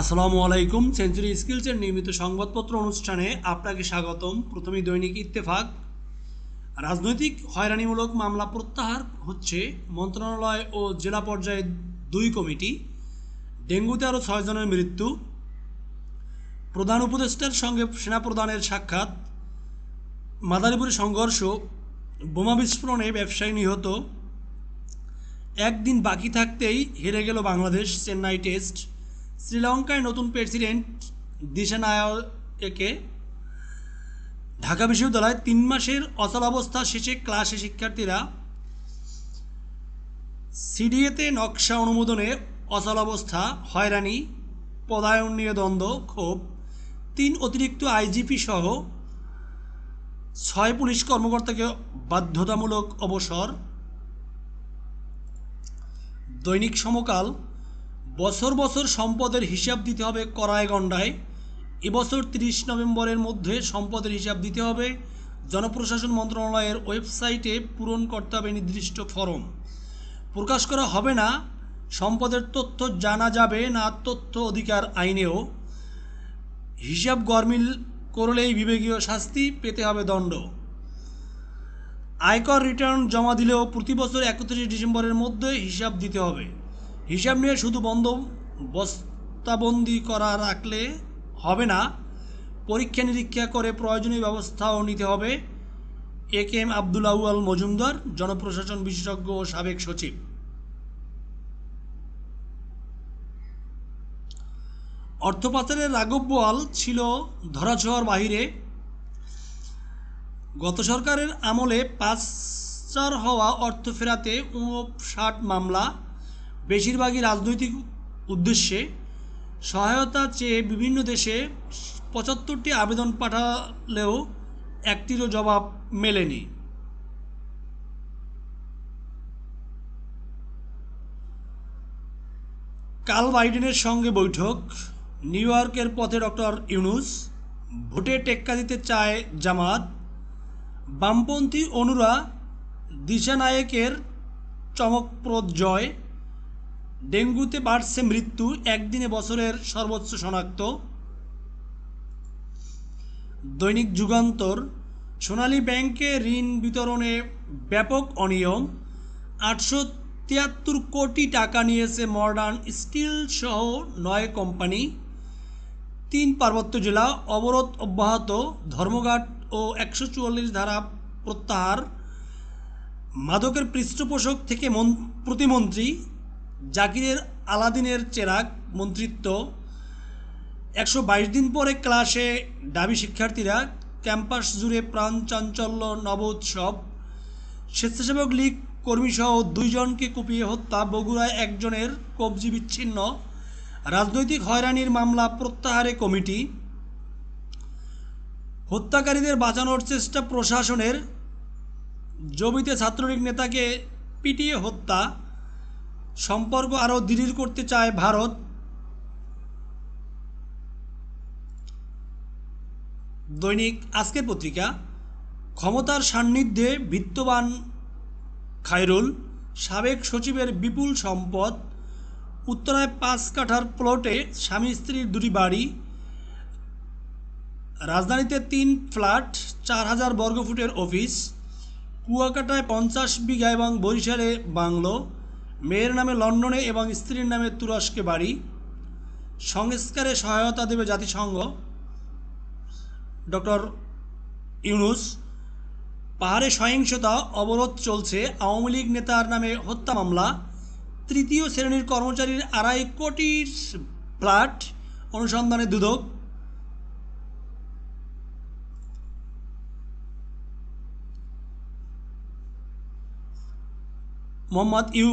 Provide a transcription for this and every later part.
আসসালামু আলাইকুম। সেঞ্চুরি স্কিলসের নিয়মিত সংবাদপত্র অনুষ্ঠানে আপনাকে স্বাগতম। প্রথমেই দৈনিক ইত্তেফাক। রাজনৈতিক হয়রানিমূলক মামলা প্রত্যাহার হচ্ছে। মন্ত্রণালয় ও জেলা পর্যায়ে দুই কমিটি। ডেঙ্গুতে আরও ছয়জনের মৃত্যু। প্রধান উপদেষ্টার সঙ্গে সেনাপ্রধানের সাক্ষাৎ। মাদারীপুরে সংঘর্ষ। বোমা বিস্ফোরণে ব্যবসায়ী নিহত। একদিন বাকি থাকতেই হেরে গেল বাংলাদেশ চেন্নাই টেস্ট। শ্রীলঙ্কায় নতুন প্রেসিডেন্ট দিশানায়কে ঢাকা বিশ্ববিদ্যালয় তিন মাসের অচলাবস্থা শেষে ক্লাসে শিক্ষার্থীরা সিডিএতে নকশা অনুমোদনে অচলাবস্থা, হয়রানি, পদায়ন নিয়ে দ্বন্দ্ব ক্ষোভ, তিন অতিরিক্ত আইজিপি সহ ছয় পুলিশ কর্মকর্তাকে বাধ্যতামূলক অবসর, দৈনিক সমকাল বছর বছর সম্পদের হিসাব দিতে হবে করায় গণ্ডায় এবছর তিরিশ নভেম্বরের মধ্যে সম্পদের হিসাব দিতে হবে জনপ্রশাসন মন্ত্রণালয়ের ওয়েবসাইটে পূরণ করতে হবে নির্দিষ্ট ফরম। প্রকাশ করা হবে না, সম্পদের তথ্য জানা যাবে না তথ্য অধিকার আইনেও। হিসাব গরমিল করলেই বিবেকীয় শাস্তি পেতে হবে দণ্ড। আয়কর রিটার্ন জমা দিলেও প্রতি বছর একত্রিশে ডিসেম্বরের মধ্যে হিসাব দিতে হবে। হিসাব নিয়ে শুধু বন্ধ বস্তাবন্দি করা রাখলে হবে না। পরীক্ষা নিরীক্ষা করে প্রয়োজনীয় ব্যবস্থাও নিতে হবে। A K M Abdul Awal Majumdar, জনপ্রশাসন বিশেষজ্ঞ ও সাবেক সচিব। অর্থ পাচারের রাঘব বোয়াল ছিল ধরাছোঁয়ার বাহিরে। গত সরকারের আমলে পাচার হওয়া অর্থ ফেরাতে ষাট মামলা বেশিরভাগই রাজনৈতিক উদ্দেশ্যে সহায়তা চেয়ে বিভিন্ন দেশে পঁচাত্তরটি আবেদন পাঠালেও একটিরও জবাব মেলেনি। কাল বাইডেনের সঙ্গে বৈঠক। নিউ ইয়র্কের পথে ডক্টর ইউনুস ভোটে টেক্কা দিতে চায় জামাত। বামপন্থী অনুরা দিশা দিশানায়কের চমকপ্রদ জয় ডেঙ্গুতে বাড়ছে মৃত্যু, একদিনে বছরের সর্বোচ্চ শনাক্ত। দৈনিক যুগান্তর, সোনালী ব্যাংকে ঋণ বিতরণে ব্যাপক অনিয়ম, আটশো তিয়াত্তর কোটি টাকা নিয়েছে মডার্ন স্টিল সহ নয় কোম্পানি। তিন পার্বত্য জেলা অবরোধ অব্যাহত, ধর্মঘাট ও একশো চুয়াল্লিশ ধারা প্রত্যাহার। মাদকের পৃষ্ঠপোষক থেকে মন প্রতিমন্ত্রী জাকিরের আলাদিনের চেরাগ মন্ত্রিত্ব। একশো বাইশ দিন পরে ক্লাসে দাবি শিক্ষার্থীরা ক্যাম্পাস জুড়ে প্রাণ চাঞ্চল্য নব উৎসব স্বেচ্ছাসেবক লীগ কর্মীসহ দুইজনকে কুপিয়ে হত্যা, বগুড়ায় একজনের কবজি বিচ্ছিন্ন। রাজনৈতিক হয়রানির মামলা, প্রত্যাহারে কমিটি। হত্যাকারীদের বাঁচানোর চেষ্টা প্রশাসনের। জমিতে ছাত্রলীগ নেতাকে পিটিয়ে হত্যা। সম্পর্ক আরও দৃঢ় করতে চায় ভারত। দৈনিক আজকের পত্রিকা, ক্ষমতার সান্নিধ্যে বিত্তবান খায়রুল সাবেক সচিবের বিপুল সম্পদ, উত্তরায় পাঁচ কাঠার প্লটে স্বামী স্ত্রীর দুটি বাড়ি, রাজধানীতে তিন ফ্ল্যাট, চার হাজার বর্গফুটের অফিস, কুয়াকাটায় পঞ্চাশ বিঘা এবং বরিশালে বাংলো। মেয়ের নামে লন্ডনে এবং স্ত্রীর নামে তুরস্কে বাড়ি। সংস্কারে সহায়তা দেবে জাতিসংঘ। ডক্টর ইউনুস, পাহাড়ে সহিংসতা অবরোধ চলছে, আওয়ামী লীগ নেতার নামে হত্যা মামলা। তৃতীয় শ্রেণির কর্মচারীর আড়াই কোটির ফ্ল্যাট, অনুসন্ধানে দুদক। মোহাম্মদ ইউ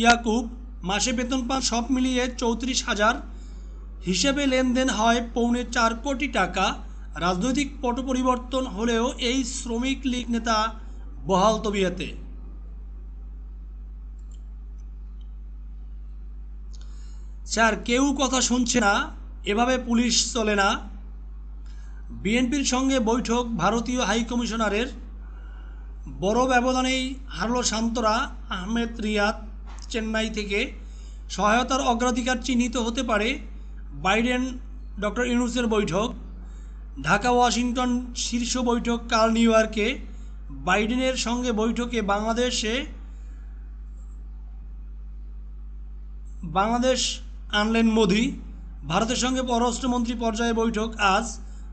ইয়াকুব মাসে বেতন পান সব মিলিয়ে চৌত্রিশ হাজার। হিসেবে লেনদেন হয় পৌনে চার কোটি টাকা। রাজনৈতিক পট পরিবর্তন হলেও এই শ্রমিক লীগ নেতা বহাল তবিয়াতে। স্যার, কেউ কথা শুনছে না, এভাবে পুলিশ চলে না। বিএনপির সঙ্গে বৈঠক, ভারতীয় হাইকমিশনারের বড় ব্যবধানেই হারল শান্তরা আহমেদ রিয়াদ। চেন্নাই থেকে সহায়তার অগ্রাধিকার চিহ্নিত হতে পারে বাইডেন ডক্টর ইউনুসের বৈঠক। ঢাকা, ওয়াশিংটন শীর্ষ বৈঠক কাল নিউ ইয়র্কে। বাইডেনের সঙ্গে বৈঠকে বাংলাদেশে বাংলাদেশ আনলেন মোদি। ভারতের সঙ্গে পররাষ্ট্রমন্ত্রী পর্যায়ে বৈঠক আজ।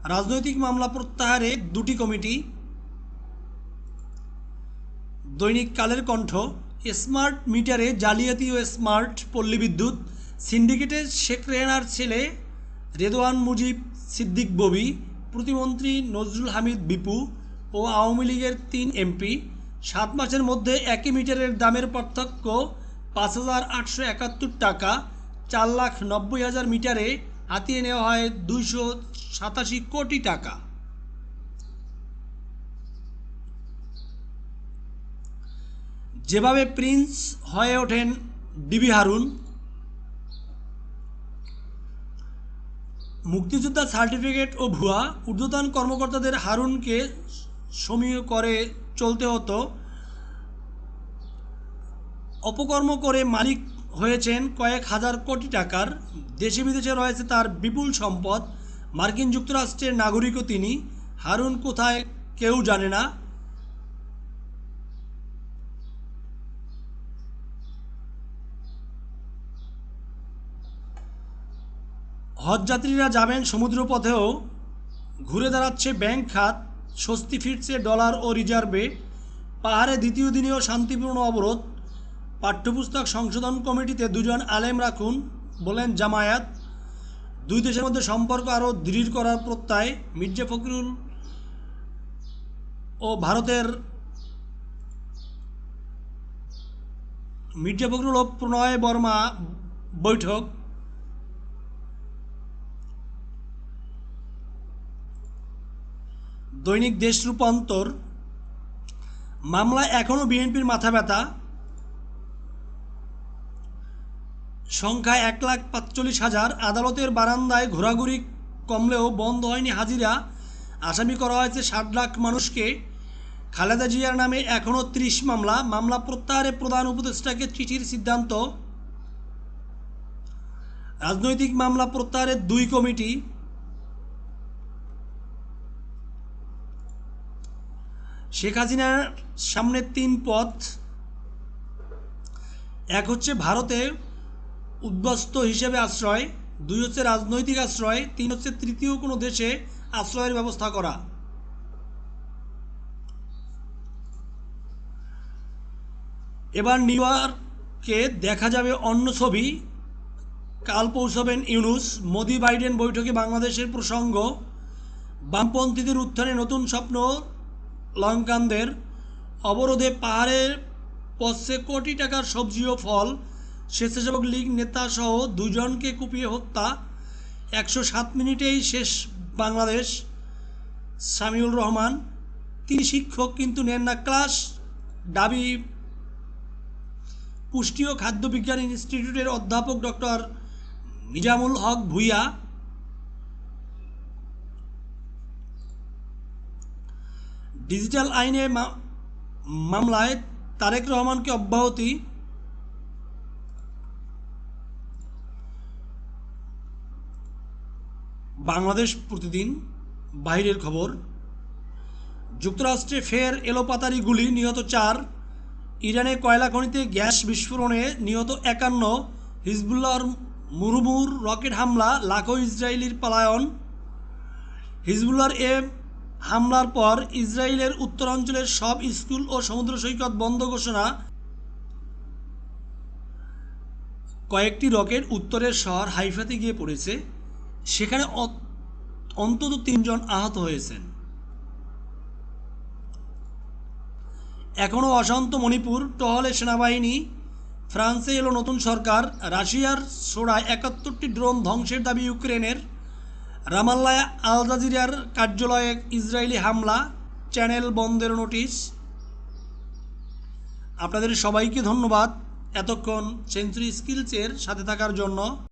রাজনৈতিক মামলা প্রত্যাহারে দুটি কমিটি। দৈনিক কালের কণ্ঠ। স্মার্ট মিটারে জালিয়াতি ও স্মার্ট পল্লী বিদ্যুৎ, সিন্ডিকেটের শেখ রেহানার ছেলে রেদওয়ান মুজিব সিদ্দিক ববি, প্রতিমন্ত্রী নজরুল হামিদ বিপু ও আওয়ামী লীগের তিন এমপি, সাত মাসের মধ্যে একই মিটারের দামের পার্থক্য পাঁচ হাজার আটশো একাত্তর টাকা, চার লাখ নব্বই হাজার মিটারে হাতিয়ে নেওয়া হয় দুইশো সাতাশি কোটি টাকা। যেভাবে প্রিন্স হয়ে ওঠেন ডিবি হারুন, মুক্তিযোদ্ধা সার্টিফিকেট ও ভুয়া, ঊর্ধ্বতন কর্মকর্তাদের হারুনকে সমীহ করে চলতে হতো। অপকর্ম করে মালিক হয়েছেন কয়েক হাজার কোটি টাকার। দেশে বিদেশে রয়েছে তার বিপুল সম্পদ। মার্কিন যুক্তরাষ্ট্রের নাগরিকও তিনি। হারুন কোথায় কেউ জানে না। হজযাত্রীরা যাবেন সমুদ্রপথেও, ঘুরে দাঁড়াচ্ছে ব্যাংক খাত, স্বস্তি ফিরছে ডলার ও রিজার্ভে। পাহাড়ে দ্বিতীয় দিনেও শান্তিপূর্ণ অবরোধ। পাঠ্যপুস্তক সংশোধন কমিটিতে দুজন আলেম রাখুন বলেন জামায়াত। দুই দেশের মধ্যে সম্পর্ক আরও দৃঢ় করার প্রত্যয় মির্জা ফখরুল ও ভারতের মির্জা ফখরুল ও প্রণয় বর্মা বৈঠক। দৈনিক দেশ রূপান্তর। মামলায় এখনও বিএনপির মাথা ব্যথা। সংখ্যা এক লাখ পাঁচচল্লিশ হাজার। আদালতের বারান্দায় ঘোরাঘুরি কমলেও বন্ধ হয়নি হাজিরা। আসামি করা হয়েছে ষাট লাখ মানুষকে। খালেদা জিয়ার নামে এখনও ত্রিশ মামলা। মামলা প্রত্যাহারে প্রধান উপদেষ্টাকে চিঠির সিদ্ধান্ত। রাজনৈতিক মামলা প্রত্যাহারের দুই কমিটি। শেখ হাসিনার সামনে তিন পথ। এক হচ্ছে ভারতে উদ্বস্ত হিসেবে আশ্রয়, দুই হচ্ছে রাজনৈতিক আশ্রয়, তিন হচ্ছে তৃতীয় কোনো দেশে আশ্রয়ের ব্যবস্থা করা। এবার নিউ ইয়র্কে দেখা যাবে অন্য ছবি। কাল পৌঁছবেন ইউনুস। মোদি বাইডেন বৈঠকে বাংলাদেশের প্রসঙ্গ। বামপন্থীদের উত্থানে নতুন স্বপ্ন লঙ্কানদের অবরোধে পাহাড়ের পথে কোটি টাকার সবজি ও ফল, স্বেচ্ছাসেবক লীগ নেতা সহ দুজনকে কুপিয়ে হত্যা, একশো সাত মিনিটেই শেষ বাংলাদেশ। সামিউল রহমান, তিনি শিক্ষক কিন্তু নেন না, ক্লাস, দাবি। পুষ্টি ও খাদ্য বিজ্ঞান ইনস্টিটিউটের অধ্যাপক ডক্টর নিজামুল হক ভুইয়া ডিজিটাল আইনে মামলায় তারেক রহমানকে অব্যাহতি। বাংলাদেশ প্রতিদিন বাইরের খবর। যুক্তরাষ্ট্রে ফের এলোপাতারি গুলি, নিহত চার। ইরানে কয়লা খনিতে গ্যাস বিস্ফোরণে নিহত একান্ন। হিজবুল্লাহর মুরমুর রকেট হামলা, লাখো ইসরায়েলির পালায়ন। হিজবুল্লাহর এ হামলার পর ইসরায়েলের উত্তরাঞ্চলের সব স্কুল ও সমুদ্র সৈকত বন্ধ ঘোষণা। কয়েকটি রকেট উত্তরের শহর হাইফাতে গিয়ে পড়েছে। সেখানে অন্তত তিনজন আহত হয়েছেন। এখনও অশান্ত মণিপুর টহলে সেনাবাহিনী, ফ্রান্সে এলো নতুন সরকার, রাশিয়ার সোড়ায় একাত্তরটি ড্রোন ধ্বংসের দাবি ইউক্রেনের। রামাল্লায় আল জাজিরার কার্যালয়ে ইসরায়েলি হামলা, চ্যানেল বন্ধের নোটিশ। আপনাদের সবাইকে ধন্যবাদ এতক্ষণ সেঞ্চুরি স্কিলসের সাথে থাকার জন্য।